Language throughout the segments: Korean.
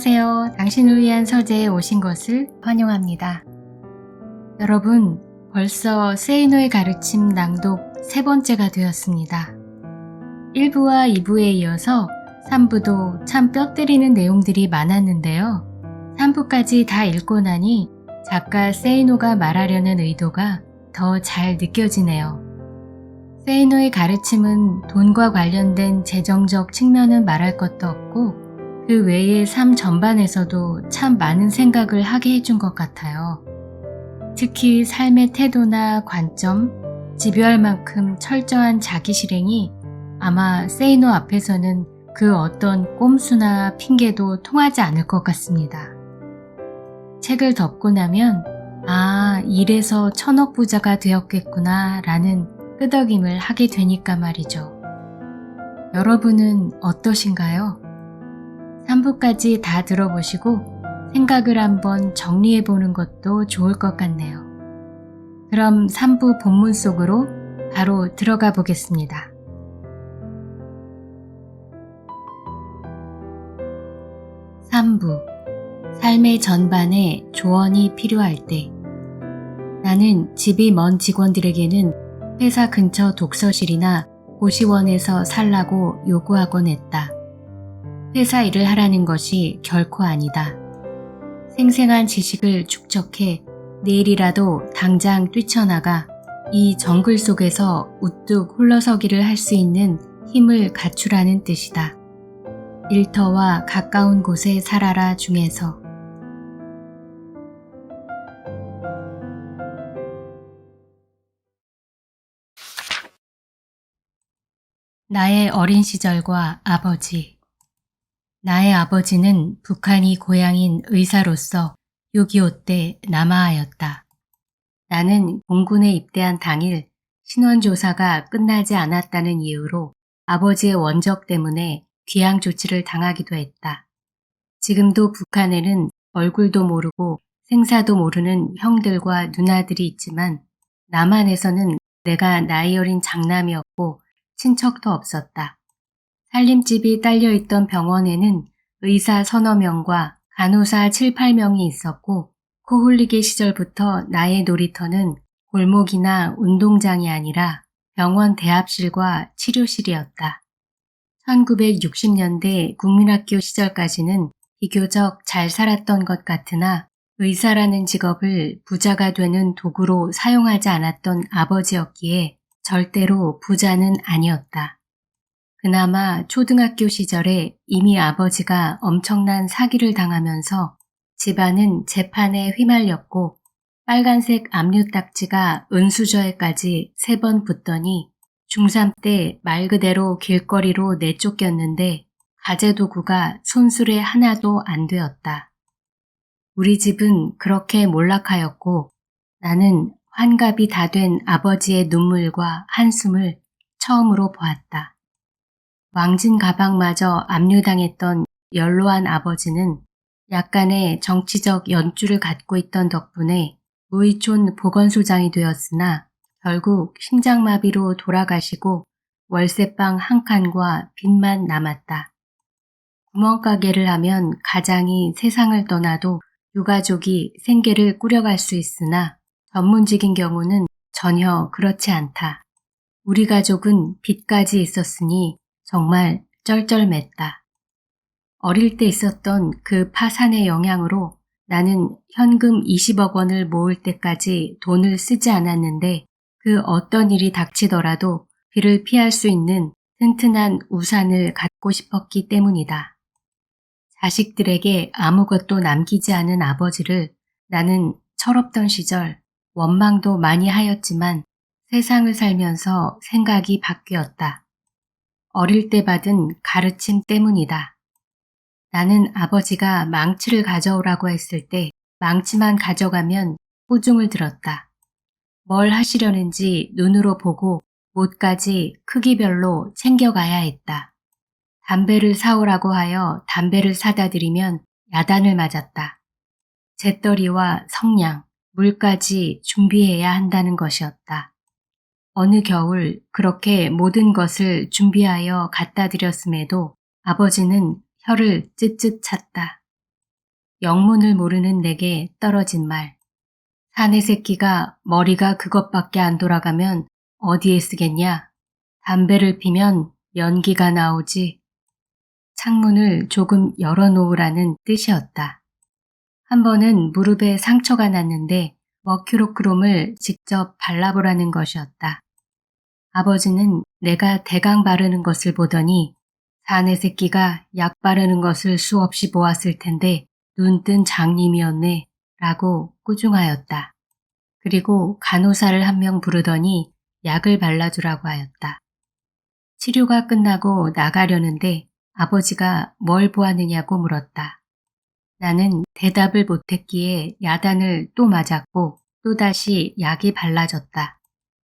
안녕하세요. 당신을 위한 서재에 오신 것을 환영합니다. 여러분, 벌써 세이노의 가르침 낭독 세 번째가 되었습니다. 1부와 2부에 이어서 3부도 참 뼈 때리는 내용들이 많았는데요. 3부까지 다 읽고 나니 작가 세이노가 말하려는 의도가 더 잘 느껴지네요. 세이노의 가르침은 돈과 관련된 재정적 측면은 말할 것도 없고 그 외의 삶 전반에서도 참 많은 생각을 하게 해준 것 같아요. 특히 삶의 태도나 관점, 집요할 만큼 철저한 자기 실행이 아마 세이노 앞에서는 그 어떤 꼼수나 핑계도 통하지 않을 것 같습니다. 책을 덮고 나면 아, 이래서 천억 부자가 되었겠구나 라는 끄덕임을 하게 되니까 말이죠. 여러분은 어떠신가요? 3부까지 다 들어보시고 생각을 한번 정리해 보는 것도 좋을 것 같네요. 그럼 3부 본문 속으로 바로 들어가 보겠습니다. (3부) 삶의 전반에 조언이 필요할 때 나는 집이 먼 직원들에게는 회사 근처 독서실이나 고시원에서 살라고 요구하곤 했다. 회사 일을 하라는 것이 결코 아니다. 생생한 지식을 축적해 내일이라도 당장 뛰쳐나가 이 정글 속에서 우뚝 홀러서기를 할 수 있는 힘을 갖추라는 뜻이다. 일터와 가까운 곳에 살아라 중에서 나의 어린 시절과 아버지 나의 아버지는 북한이 고향인 의사로서 6.25 때 남하하였다. 나는 공군에 입대한 당일 신원조사가 끝나지 않았다는 이유로 아버지의 원적 때문에 귀양 조치를 당하기도 했다. 지금도 북한에는 얼굴도 모르고 생사도 모르는 형들과 누나들이 있지만 남한에서는 내가 나이 어린 장남이었고 친척도 없었다. 살림집이 딸려있던 병원에는 의사 서너 명과 간호사 7, 8명이 있었고 코 흘리게 시절부터 나의 놀이터는 골목이나 운동장이 아니라 병원 대합실과 치료실이었다. 1960년대 국민학교 시절까지는 비교적 잘 살았던 것 같으나 의사라는 직업을 부자가 되는 도구로 사용하지 않았던 아버지였기에 절대로 부자는 아니었다. 그나마 초등학교 시절에 이미 아버지가 엄청난 사기를 당하면서 집안은 재판에 휘말렸고 빨간색 압류 딱지가 은수저에까지 세 번 붙더니 중3 때 말 그대로 길거리로 내쫓겼는데 가재도구가 손술에 하나도 안 되었다. 우리 집은 그렇게 몰락하였고 나는 환갑이 다 된 아버지의 눈물과 한숨을 처음으로 보았다. 왕진 가방마저 압류당했던 연로한 아버지는 약간의 정치적 연주를 갖고 있던 덕분에 무이촌 보건소장이 되었으나 결국 심장마비로 돌아가시고 월세방 한 칸과 빚만 남았다. 구멍가게를 하면 가장이 세상을 떠나도 유가족이 생계를 꾸려갈 수 있으나 전문직인 경우는 전혀 그렇지 않다. 우리 가족은 빚까지 있었으니 정말 쩔쩔맸다. 어릴 때 있었던 그 파산의 영향으로 나는 현금 20억 원을 모을 때까지 돈을 쓰지 않았는데 그 어떤 일이 닥치더라도 비를 피할 수 있는 튼튼한 우산을 갖고 싶었기 때문이다. 자식들에게 아무것도 남기지 않은 아버지를 나는 철없던 시절 원망도 많이 하였지만 세상을 살면서 생각이 바뀌었다. 어릴 때 받은 가르침 때문이다. 나는 아버지가 망치를 가져오라고 했을 때 망치만 가져가면 호중을 들었다. 뭘 하시려는지 눈으로 보고 못까지 크기별로 챙겨가야 했다. 담배를 사오라고 하여 담배를 사다 드리면 야단을 맞았다. 재떨이와 성냥, 물까지 준비해야 한다는 것이었다. 어느 겨울 그렇게 모든 것을 준비하여 갖다 드렸음에도 아버지는 혀를 쯧쯧 찼다. 영문을 모르는 내게 떨어진 말. 사내 새끼가 머리가 그것밖에 안 돌아가면 어디에 쓰겠냐? 담배를 피면 연기가 나오지. 창문을 조금 열어놓으라는 뜻이었다. 한 번은 무릎에 상처가 났는데 머큐로크롬을 직접 발라보라는 것이었다. 아버지는 내가 대강 바르는 것을 보더니 사내 새끼가 약 바르는 것을 수없이 보았을 텐데 눈뜬 장님이었네 라고 꾸중하였다. 그리고 간호사를 한 명 부르더니 약을 발라주라고 하였다. 치료가 끝나고 나가려는데 아버지가 뭘 보았느냐고 물었다. 나는 대답을 못했기에 야단을 또 맞았고 또다시 약이 발라졌다.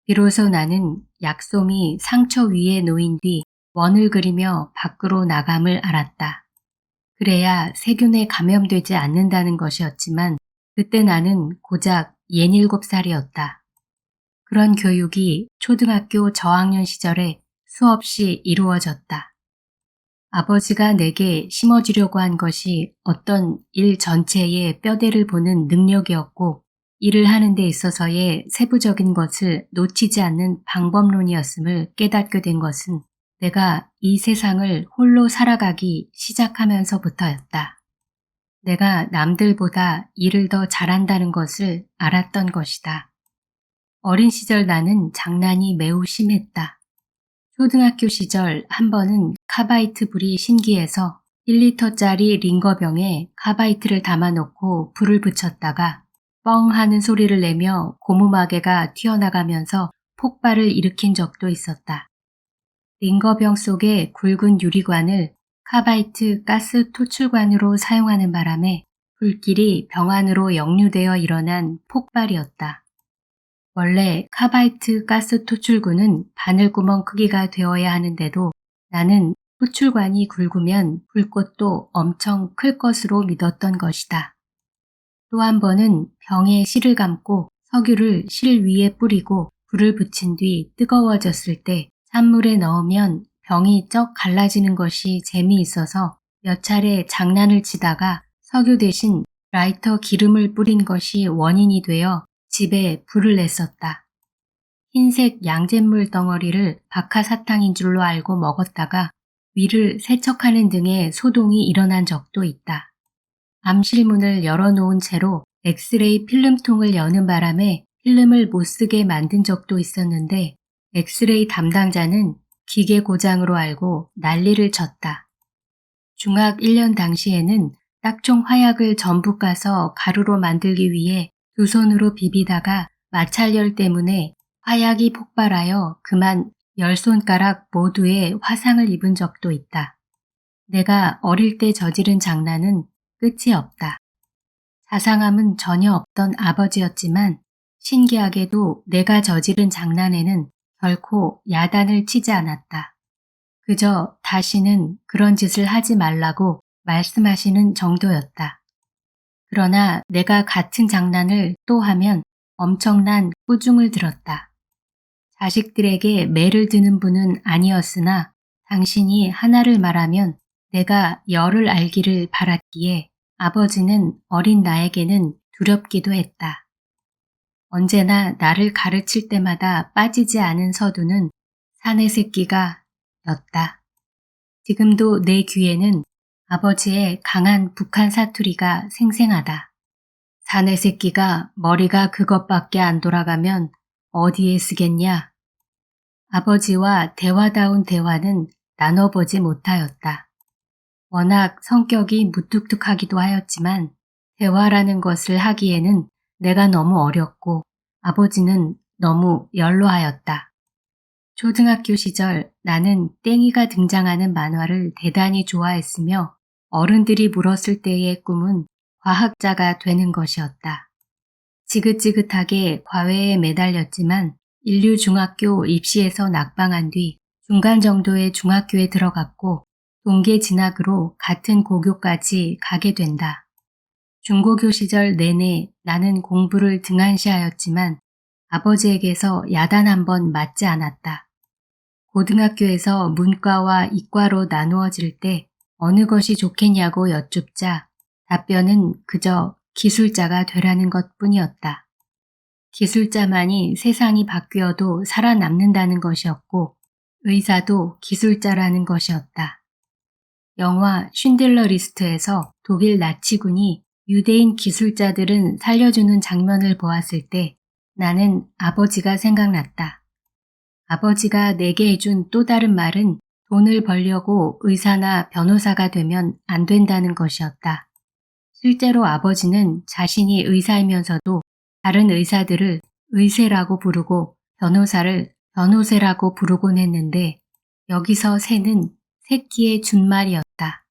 비로소 나는 약솜이 상처 위에 놓인 뒤 원을 그리며 밖으로 나감을 알았다. 그래야 세균에 감염되지 않는다는 것이었지만 그때 나는 고작 67살이었다. 그런 교육이 초등학교 저학년 시절에 수없이 이루어졌다. 아버지가 내게 심어주려고 한 것이 어떤 일 전체의 뼈대를 보는 능력이었고 일을 하는 데 있어서의 세부적인 것을 놓치지 않는 방법론이었음을 깨닫게 된 것은 내가 이 세상을 홀로 살아가기 시작하면서부터였다. 내가 남들보다 일을 더 잘한다는 것을 알았던 것이다. 어린 시절 나는 장난이 매우 심했다. 초등학교 시절 한 번은 카바이트 불이 신기해서 1리터짜리 링거병에 카바이트를 담아놓고 불을 붙였다가 뻥 하는 소리를 내며 고무마개가 튀어나가면서 폭발을 일으킨 적도 있었다. 링거병 속의 굵은 유리관을 카바이트 가스 토출관으로 사용하는 바람에 불길이 병 안으로 역류되어 일어난 폭발이었다. 원래 카바이트 가스 토출구는 바늘구멍 크기가 되어야 하는데도 나는 토출관이 굵으면 불꽃도 엄청 클 것으로 믿었던 것이다. 또 한 번은 병에 실을 감고 석유를 실 위에 뿌리고 불을 붙인 뒤 뜨거워졌을 때 찬물에 넣으면 병이 쩍 갈라지는 것이 재미있어서 몇 차례 장난을 치다가 석유 대신 라이터 기름을 뿌린 것이 원인이 되어 집에 불을 냈었다. 흰색 양잿물 덩어리를 박하사탕인 줄로 알고 먹었다가 위를 세척하는 등의 소동이 일어난 적도 있다. 암실문을 열어놓은 채로 엑스레이 필름통을 여는 바람에 필름을 못 쓰게 만든 적도 있었는데 엑스레이 담당자는 기계 고장으로 알고 난리를 쳤다. 중학 1년 당시에는 딱총 화약을 전부 까서 가루로 만들기 위해 두 손으로 비비다가 마찰열 때문에 화약이 폭발하여 그만 열 손가락 모두에 화상을 입은 적도 있다. 내가 어릴 때 저지른 장난은 끝이 없다. 자상함은 전혀 없던 아버지였지만 신기하게도 내가 저지른 장난에는 결코 야단을 치지 않았다. 그저 다시는 그런 짓을 하지 말라고 말씀하시는 정도였다. 그러나 내가 같은 장난을 또 하면 엄청난 꾸중을 들었다. 자식들에게 매를 드는 분은 아니었으나 당신이 하나를 말하면 내가 열을 알기를 바랐기에 아버지는 어린 나에게는 두렵기도 했다. 언제나 나를 가르칠 때마다 빠지지 않은 서두는 사내 새끼가 였다. 지금도 내 귀에는 아버지의 강한 북한 사투리가 생생하다. 사내 새끼가 머리가 그것밖에 안 돌아가면 어디에 쓰겠냐? 아버지와 대화다운 대화는 나눠보지 못하였다. 워낙 성격이 무뚝뚝하기도 하였지만 대화라는 것을 하기에는 내가 너무 어렸고 아버지는 너무 연로하였다. 초등학교 시절 나는 땡이가 등장하는 만화를 대단히 좋아했으며 어른들이 물었을 때의 꿈은 과학자가 되는 것이었다. 지긋지긋하게 과외에 매달렸지만 인류 중학교 입시에서 낙방한 뒤 중간 정도의 중학교에 들어갔고 동계 진학으로 같은 고교까지 가게 된다. 중고교 시절 내내 나는 공부를 등한시하였지만 아버지에게서 야단 한 번 맞지 않았다. 고등학교에서 문과와 이과로 나누어질 때 어느 것이 좋겠냐고 여쭙자 답변은 그저 기술자가 되라는 것 뿐이었다. 기술자만이 세상이 바뀌어도 살아남는다는 것이었고 의사도 기술자라는 것이었다. 영화 쉰들러 리스트에서 독일 나치군이 유대인 기술자들은 살려주는 장면을 보았을 때 나는 아버지가 생각났다. 아버지가 내게 해준 또 다른 말은 돈을 벌려고 의사나 변호사가 되면 안 된다는 것이었다. 실제로 아버지는 자신이 의사이면서도 다른 의사들을 의세라고 부르고 변호사를 변호세라고 부르곤 했는데 여기서 새는 새끼의 준말이었다.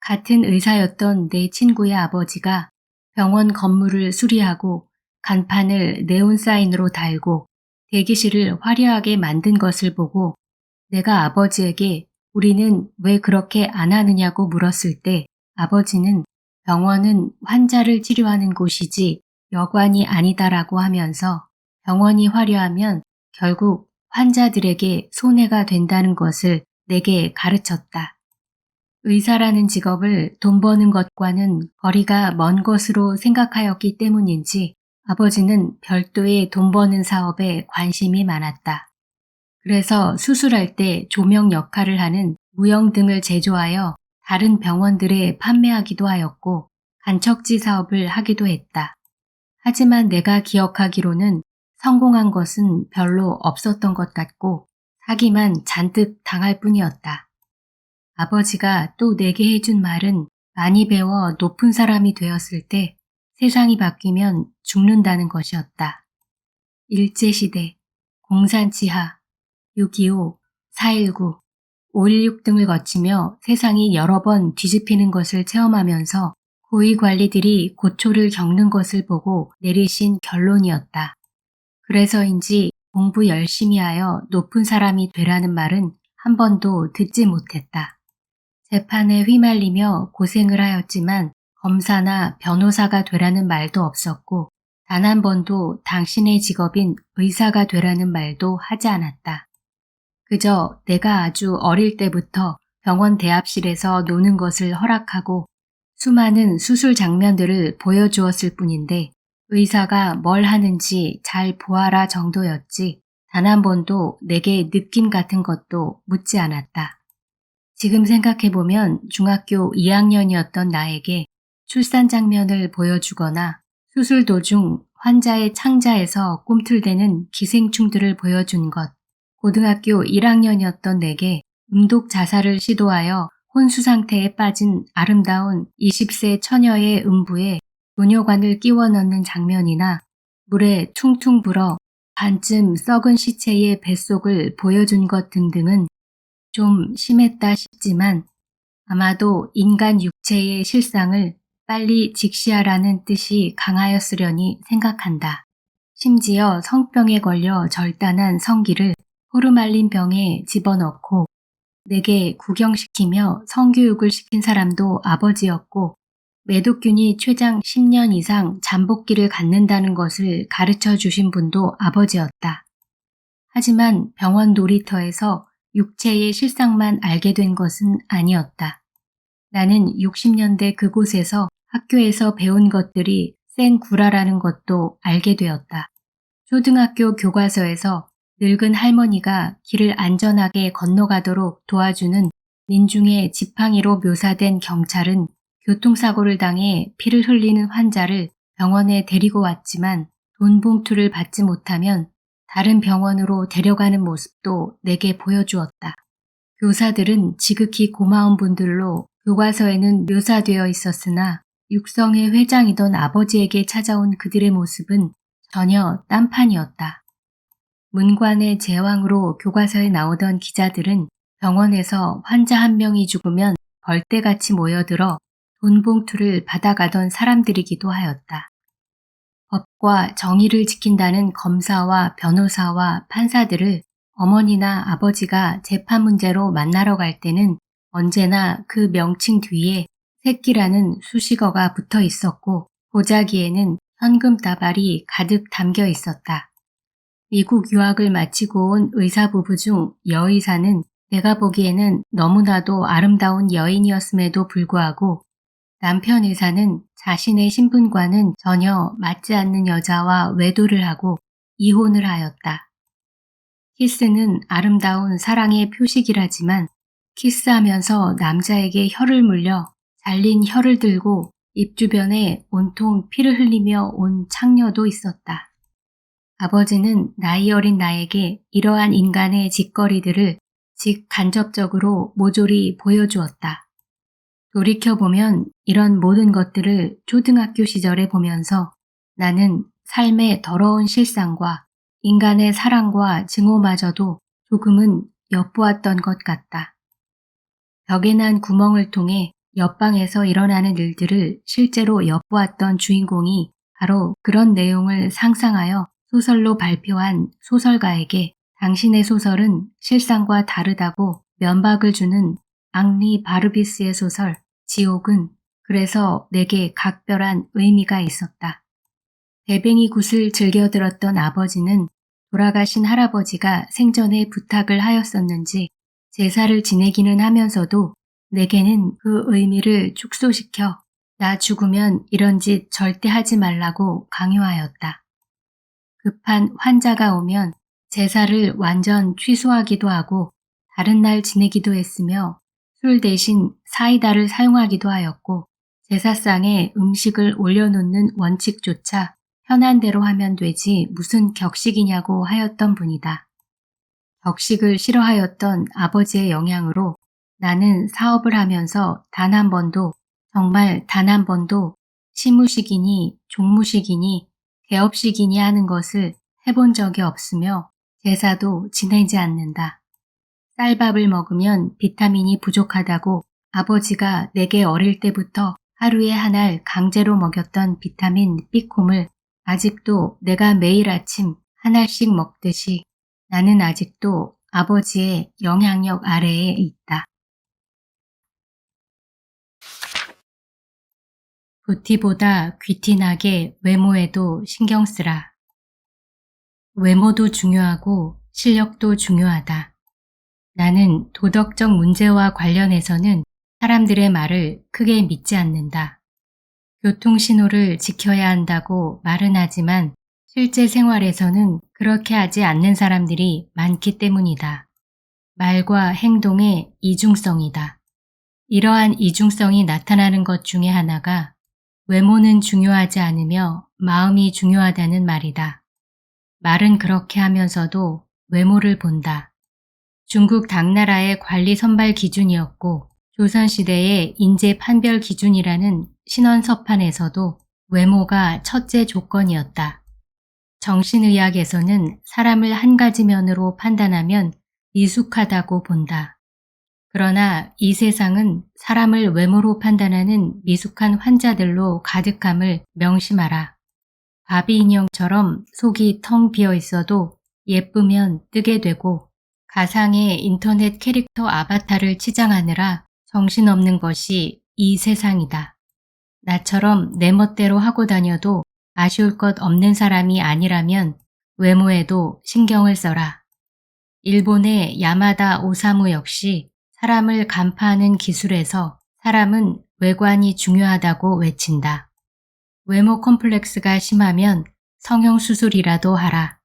같은 의사였던 내 친구의 아버지가 병원 건물을 수리하고 간판을 네온사인으로 달고 대기실을 화려하게 만든 것을 보고 내가 아버지에게 우리는 왜 그렇게 안 하느냐고 물었을 때 아버지는 병원은 환자를 치료하는 곳이지 여관이 아니다라고 하면서 병원이 화려하면 결국 환자들에게 손해가 된다는 것을 내게 가르쳤다. 의사라는 직업을 돈 버는 것과는 거리가 먼 것으로 생각하였기 때문인지 아버지는 별도의 돈 버는 사업에 관심이 많았다. 그래서 수술할 때 조명 역할을 하는 무형 등을 제조하여 다른 병원들에 판매하기도 하였고 간척지 사업을 하기도 했다. 하지만 내가 기억하기로는 성공한 것은 별로 없었던 것 같고 사기만 잔뜩 당할 뿐이었다. 아버지가 또 내게 해준 말은 많이 배워 높은 사람이 되었을 때 세상이 바뀌면 죽는다는 것이었다. 일제시대, 공산치하, 6.25, 4.19, 5.16 등을 거치며 세상이 여러 번 뒤집히는 것을 체험하면서 고위 관리들이 고초를 겪는 것을 보고 내리신 결론이었다. 그래서인지 공부 열심히 하여 높은 사람이 되라는 말은 한 번도 듣지 못했다. 재판에 휘말리며 고생을 하였지만 검사나 변호사가 되라는 말도 없었고 단 한 번도 당신의 직업인 의사가 되라는 말도 하지 않았다. 그저 내가 아주 어릴 때부터 병원 대합실에서 노는 것을 허락하고 수많은 수술 장면들을 보여주었을 뿐인데 의사가 뭘 하는지 잘 보아라 정도였지 단 한 번도 내게 느낌 같은 것도 묻지 않았다. 지금 생각해보면 중학교 2학년이었던 나에게 출산 장면을 보여주거나 수술 도중 환자의 창자에서 꿈틀대는 기생충들을 보여준 것, 고등학교 1학년이었던 내게 음독 자살을 시도하여 혼수 상태에 빠진 아름다운 20세 처녀의 음부에 노녀관을 끼워 넣는 장면이나 물에 퉁퉁 불어 반쯤 썩은 시체의 뱃속을 보여준 것 등등은 좀 심했다 싶지만 아마도 인간 육체의 실상을 빨리 직시하라는 뜻이 강하였으려니 생각한다. 심지어 성병에 걸려 절단한 성기를 호르말린 병에 집어넣고 내게 구경시키며 성교육을 시킨 사람도 아버지였고 매독균이 최장 10년 이상 잠복기를 갖는다는 것을 가르쳐 주신 분도 아버지였다. 하지만 병원 놀이터에서 육체의 실상만 알게 된 것은 아니었다. 나는 60년대 그곳에서 학교에서 배운 것들이 센 구라라는 것도 알게 되었다. 초등학교 교과서에서 늙은 할머니가 길을 안전하게 건너가도록 도와주는 민중의 지팡이로 묘사된 경찰은 교통사고를 당해 피를 흘리는 환자를 병원에 데리고 왔지만 돈 봉투를 받지 못하면 다른 병원으로 데려가는 모습도 내게 보여주었다. 교사들은 지극히 고마운 분들로 교과서에는 묘사되어 있었으나 육성의 회장이던 아버지에게 찾아온 그들의 모습은 전혀 딴판이었다. 문관의 제왕으로 교과서에 나오던 기자들은 병원에서 환자 한 명이 죽으면 벌떼같이 모여들어 돈봉투를 받아가던 사람들이기도 하였다. 법과 정의를 지킨다는 검사와 변호사와 판사들을 어머니나 아버지가 재판 문제로 만나러 갈 때는 언제나 그 명칭 뒤에 새끼라는 수식어가 붙어 있었고 보자기에는 현금 다발이 가득 담겨 있었다. 미국 유학을 마치고 온 의사 부부 중 여의사는 내가 보기에는 너무나도 아름다운 여인이었음에도 불구하고 남편 의사는 자신의 신분과는 전혀 맞지 않는 여자와 외도를 하고 이혼을 하였다. 키스는 아름다운 사랑의 표식이라지만 키스하면서 남자에게 혀를 물려 잘린 혀를 들고 입 주변에 온통 피를 흘리며 온 창녀도 있었다. 아버지는 나이 어린 나에게 이러한 인간의 짓거리들을 직 간접적으로 모조리 보여주었다. 돌이켜보면 이런 모든 것들을 초등학교 시절에 보면서 나는 삶의 더러운 실상과 인간의 사랑과 증오마저도 조금은 엿보았던 것 같다. 벽에 난 구멍을 통해 옆방에서 일어나는 일들을 실제로 엿보았던 주인공이 바로 그런 내용을 상상하여 소설로 발표한 소설가에게 당신의 소설은 실상과 다르다고 면박을 주는 앙리 바르비스의 소설 지옥은 그래서 내게 각별한 의미가 있었다. 대뱅이 굿을 즐겨 들었던 아버지는 돌아가신 할아버지가 생전에 부탁을 하였었는지 제사를 지내기는 하면서도 내게는 그 의미를 축소시켜 나 죽으면 이런 짓 절대 하지 말라고 강요하였다. 급한 환자가 오면 제사를 완전 취소하기도 하고 다른 날 지내기도 했으며 술 대신 사이다를 사용하기도 하였고 제사상에 음식을 올려놓는 원칙조차 편한 대로 하면 되지 무슨 격식이냐고 하였던 분이다. 격식을 싫어하였던 아버지의 영향으로 나는 사업을 하면서 단 한 번도 정말 단 한 번도 시무식이니 종무식이니 개업식이니 하는 것을 해본 적이 없으며 제사도 지내지 않는다. 쌀밥을 먹으면 비타민이 부족하다고 아버지가 내게 어릴 때부터 하루에 한 알 강제로 먹였던 비타민 B콤을 아직도 내가 매일 아침 한 알씩 먹듯이 나는 아직도 아버지의 영향력 아래에 있다. 부티보다 귀티나게 외모에도 신경 쓰라. 외모도 중요하고 실력도 중요하다. 나는 도덕적 문제와 관련해서는 사람들의 말을 크게 믿지 않는다. 교통신호를 지켜야 한다고 말은 하지만 실제 생활에서는 그렇게 하지 않는 사람들이 많기 때문이다. 말과 행동의 이중성이다. 이러한 이중성이 나타나는 것 중에 하나가 외모는 중요하지 않으며 마음이 중요하다는 말이다. 말은 그렇게 하면서도 외모를 본다. 중국 당나라의 관리 선발 기준이었고 조선시대의 인재 판별 기준이라는 신원서판에서도 외모가 첫째 조건이었다. 정신의학에서는 사람을 한 가지 면으로 판단하면 미숙하다고 본다. 그러나 이 세상은 사람을 외모로 판단하는 미숙한 환자들로 가득함을 명심하라. 바비 인형처럼 속이 텅 비어 있어도 예쁘면 뜨게 되고 가상의 인터넷 캐릭터 아바타를 치장하느라 정신없는 것이 이 세상이다. 나처럼 내 멋대로 하고 다녀도 아쉬울 것 없는 사람이 아니라면 외모에도 신경을 써라. 일본의 야마다 오사무 역시 사람을 간파하는 기술에서 사람은 외관이 중요하다고 외친다. 외모 컴플렉스가 심하면 성형수술이라도 하라.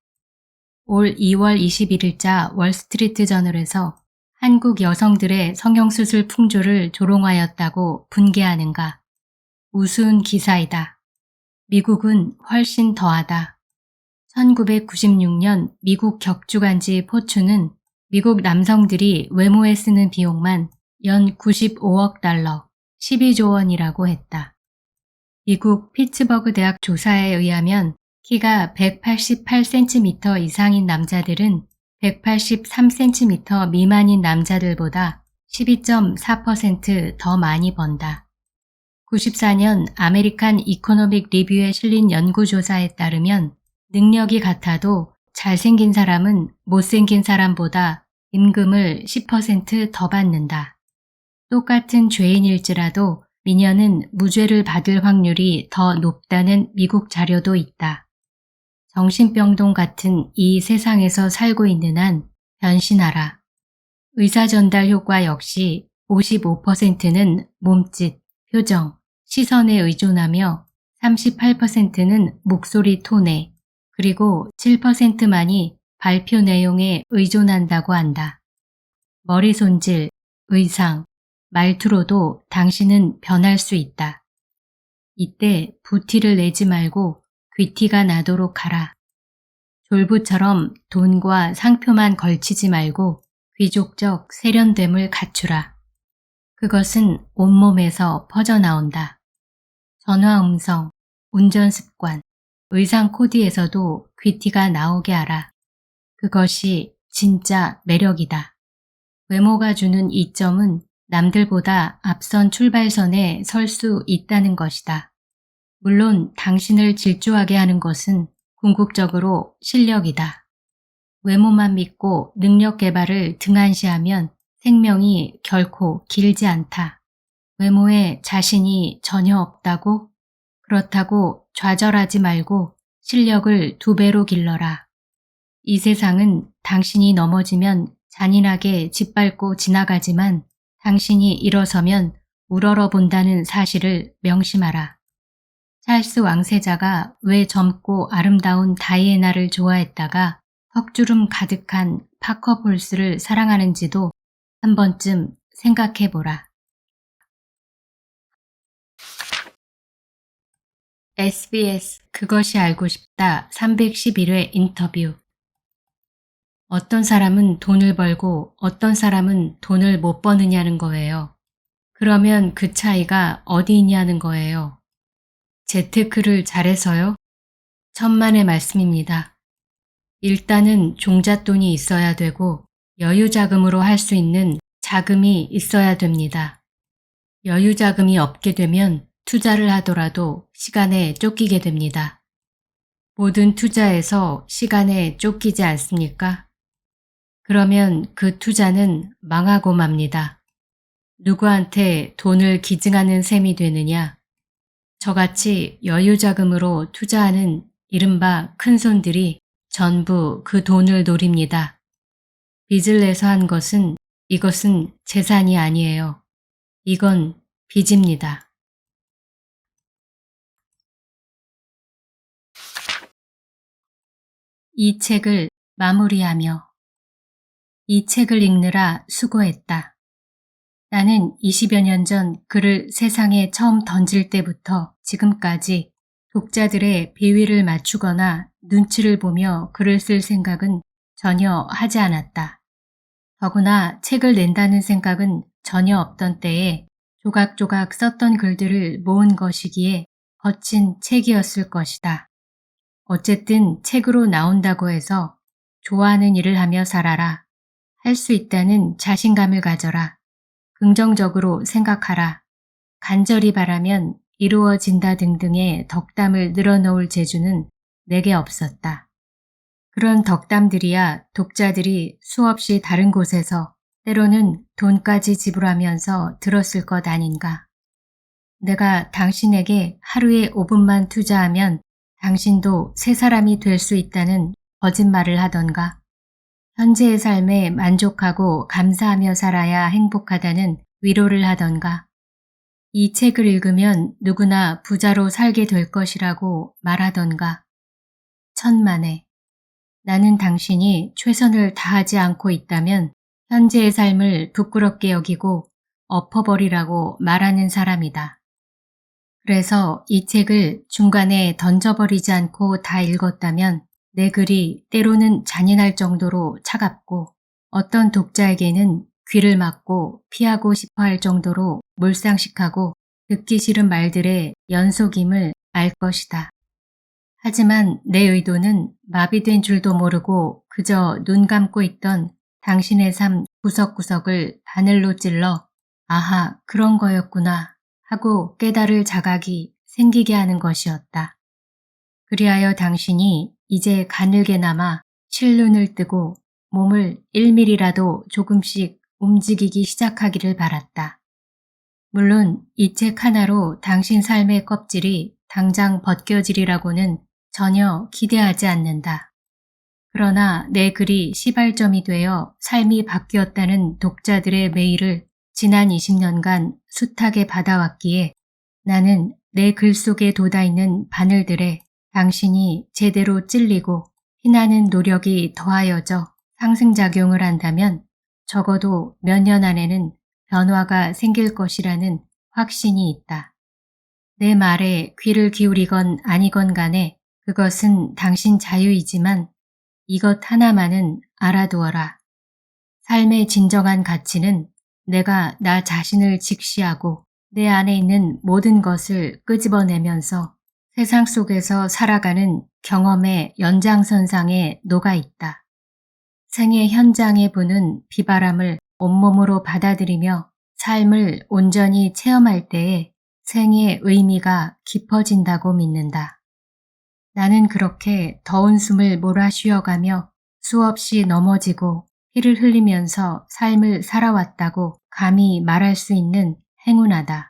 올 2월 21일자 월스트리트 저널에서 한국 여성들의 성형수술 풍조를 조롱하였다고 분개하는가. 우스운 기사이다. 미국은 훨씬 더하다. 1996년 미국 격주간지 포춘은 미국 남성들이 외모에 쓰는 비용만 연 95억 달러, 12조 원이라고 했다. 미국 피츠버그 대학 조사에 의하면 키가 188cm 이상인 남자들은 183cm 미만인 남자들보다 12.4%더 많이 번다. 94년 아메리칸 이코노믹 리뷰에 실린 연구조사에 따르면 능력이 같아도 잘생긴 사람은 못생긴 사람보다 임금을 10%더 받는다. 똑같은 죄인일지라도 미녀는 무죄를 받을 확률이 더 높다는 미국 자료도 있다. 정신병동 같은 이 세상에서 살고 있는 한 변신하라. 의사 전달 효과 역시 55%는 몸짓, 표정, 시선에 의존하며 38%는 목소리 톤에 그리고 7%만이 발표 내용에 의존한다고 한다. 머리 손질, 의상, 말투로도 당신은 변할 수 있다. 이때 부티를 내지 말고 귀티가 나도록 하라. 졸부처럼 돈과 상표만 걸치지 말고 귀족적 세련됨을 갖추라. 그것은 온몸에서 퍼져나온다. 전화 음성, 운전 습관, 의상 코디에서도 귀티가 나오게 하라. 그것이 진짜 매력이다. 외모가 주는 이점은 남들보다 앞선 출발선에 설 수 있다는 것이다. 물론 당신을 질주하게 하는 것은 궁극적으로 실력이다. 외모만 믿고 능력 개발을 등한시하면 생명이 결코 길지 않다. 외모에 자신이 전혀 없다고? 그렇다고 좌절하지 말고 실력을 두 배로 길러라. 이 세상은 당신이 넘어지면 잔인하게 짓밟고 지나가지만 당신이 일어서면 우러러 본다는 사실을 명심하라. 찰스 왕세자가 왜 젊고 아름다운 다이애나를 좋아했다가 턱주름 가득한 파커 볼스를 사랑하는지도 한 번쯤 생각해 보라. SBS 그것이 알고 싶다 311회 인터뷰 어떤 사람은 돈을 벌고 어떤 사람은 돈을 못 버느냐는 거예요. 그러면 그 차이가 어디 있냐는 거예요. 재테크를 잘해서요? 천만의 말씀입니다. 일단은 종잣돈이 있어야 되고 여유 자금으로 할 수 있는 자금이 있어야 됩니다. 여유 자금이 없게 되면 투자를 하더라도 시간에 쫓기게 됩니다. 모든 투자에서 시간에 쫓기지 않습니까? 그러면 그 투자는 망하고 맙니다. 누구한테 돈을 기증하는 셈이 되느냐? 저같이 여유 자금으로 투자하는 이른바 큰손들이 전부 그 돈을 노립니다. 빚을 내서 한 것은 이것은 재산이 아니에요. 이건 빚입니다. 이 책을 마무리하며 이 책을 읽느라 수고했다. 나는 20여 년전 글을 세상에 처음 던질 때부터 지금까지 독자들의 비위를 맞추거나 눈치를 보며 글을 쓸 생각은 전혀 하지 않았다. 더구나 책을 낸다는 생각은 전혀 없던 때에 조각조각 썼던 글들을 모은 것이기에 거친 책이었을 것이다. 어쨌든 책으로 나온다고 해서 좋아하는 일을 하며 살아라. 할 수 있다는 자신감을 가져라. 긍정적으로 생각하라. 간절히 바라면 이루어진다 등등의 덕담을 늘어놓을 재주는 내게 없었다. 그런 덕담들이야 독자들이 수없이 다른 곳에서 때로는 돈까지 지불하면서 들었을 것 아닌가. 내가 당신에게 하루에 5분만 투자하면 당신도 새 사람이 될 수 있다는 거짓말을 하던가. 현재의 삶에 만족하고 감사하며 살아야 행복하다는 위로를 하던가. 이 책을 읽으면 누구나 부자로 살게 될 것이라고 말하던가. 천만에. 나는 당신이 최선을 다하지 않고 있다면 현재의 삶을 부끄럽게 여기고 엎어버리라고 말하는 사람이다. 그래서 이 책을 중간에 던져버리지 않고 다 읽었다면 내 글이 때로는 잔인할 정도로 차갑고 어떤 독자에게는 귀를 막고 피하고 싶어 할 정도로 몰상식하고 듣기 싫은 말들의 연속임을 알 것이다. 하지만 내 의도는 마비된 줄도 모르고 그저 눈 감고 있던 당신의 삶 구석구석을 바늘로 찔러 아하 그런 거였구나 하고 깨달을 자각이 생기게 하는 것이었다. 그리하여 당신이 이제 가늘게나마 실눈을 뜨고 몸을 1mm라도 조금씩 움직이기 시작하기를 바랐다. 물론 이 책 하나로 당신 삶의 껍질이 당장 벗겨지리라고는 전혀 기대하지 않는다. 그러나 내 글이 시발점이 되어 삶이 바뀌었다는 독자들의 메일을 지난 20년간 숱하게 받아왔기에 나는 내 글 속에 돋아있는 바늘들에 당신이 제대로 찔리고 피나는 노력이 더하여져 상승작용을 한다면 적어도 몇 년 안에는 변화가 생길 것이라는 확신이 있다. 내 말에 귀를 기울이건 아니건 간에 그것은 당신 자유이지만 이것 하나만은 알아두어라. 삶의 진정한 가치는 내가 나 자신을 직시하고 내 안에 있는 모든 것을 끄집어내면서 세상 속에서 살아가는 경험의 연장선상에 녹아 있다. 생의 현장에 부는 비바람을 온몸으로 받아들이며 삶을 온전히 체험할 때에 생의 의미가 깊어진다고 믿는다. 나는 그렇게 더운 숨을 몰아 쉬어가며 수없이 넘어지고 피를 흘리면서 삶을 살아왔다고 감히 말할 수 있는 행운하다.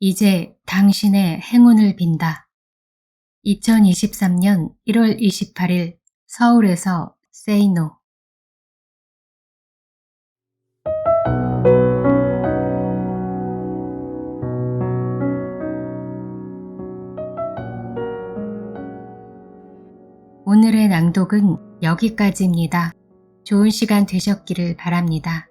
이제 당신의 행운을 빈다. 2023년 1월 28일 서울에서 세이노 오늘의 낭독은 여기까지입니다. 좋은 시간 되셨기를 바랍니다.